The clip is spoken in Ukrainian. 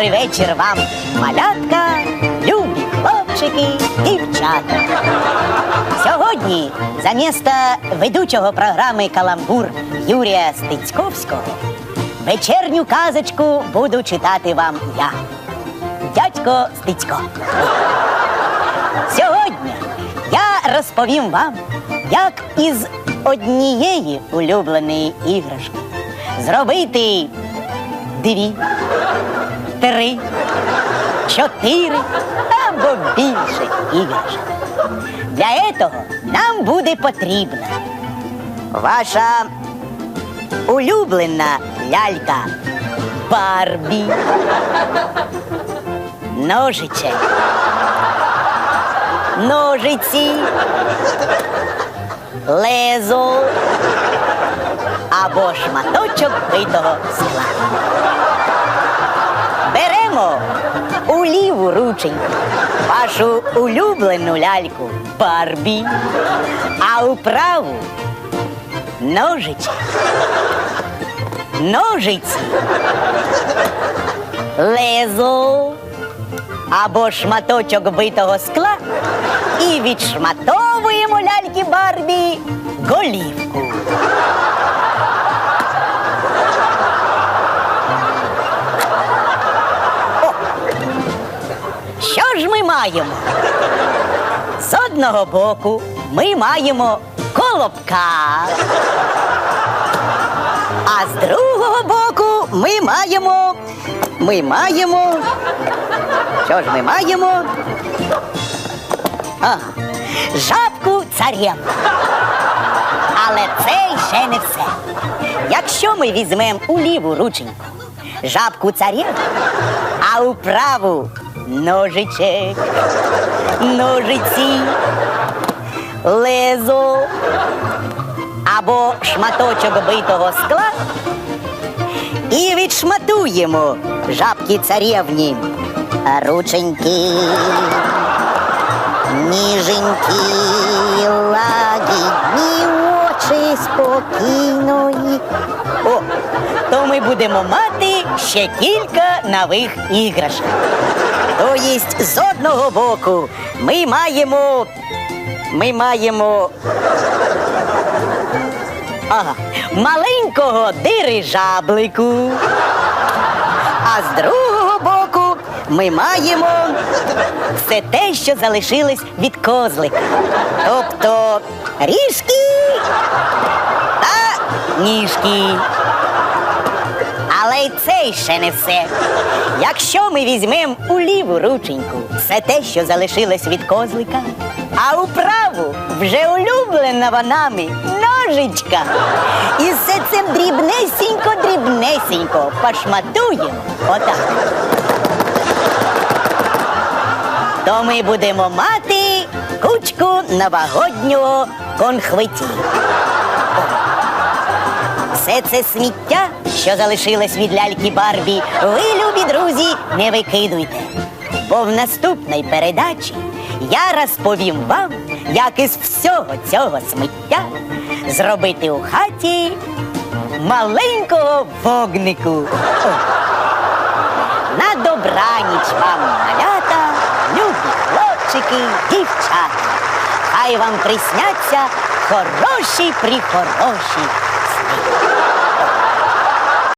Добрий вечір вам, малятка, любі хлопчики, дівчата. Сьогодні замісто ведучого програми Каламбур Юрія Стецьковського вечірню казочку буду читати вам я, дядько Стецько. Сьогодні я розповім вам, як із однієї улюбленої іграшки зробити дві, три, чотири або більше іграшок. Для цього нам буде потрібна ваша улюблена лялька Барбі, ножичек, ножиці, лезо або шматочок битого скла. Беремо у ліву рученьку вашу улюблену ляльку Барбі, а у праву ножичок, ножиці, лезо або шматочок битого скла і відшматовуємо ляльки Барбі голівку. Маємо? З одного боку ми маємо колобка. А з другого боку ми маємо. Ми маємо. Що ж ми маємо? Жабку царєвну. Але це ще не все. Якщо ми візьмемо у ліву рученьку жабку царєвну, а у праву ножичек, ножиці, лезо або шматочок битого скла і відшматуємо жабки царєвні. Рученьки, ніженькі, лагідні очі спокійної. То ми будемо мати ще кілька нових іграшок. Тобто, з одного боку ми маємо. Ми маємо. Ага, маленького дирижаблику. А з другого боку ми маємо все те, що залишилось від козлика. Тобто ріжки та ніжки. Й це ще не все. Якщо ми візьмемо у ліву рученьку все те, що залишилось від козлика, а у праву вже улюблена нами ножичка. І все це дрібнесенько-дрібнесенько пошматуємо отак. То ми будемо мати кучку новогоднього конхветі. Все це сміття, що залишилось від ляльки Барбі, ви, любі друзі, не викидуйте. Бо в наступній передачі я розповім вам, як із всього цього сміття зробити у хаті маленького вогнику. На добраніч вам, малята, любі хлопчики, дівчата. Хай вам присняться хороші прихороші сни.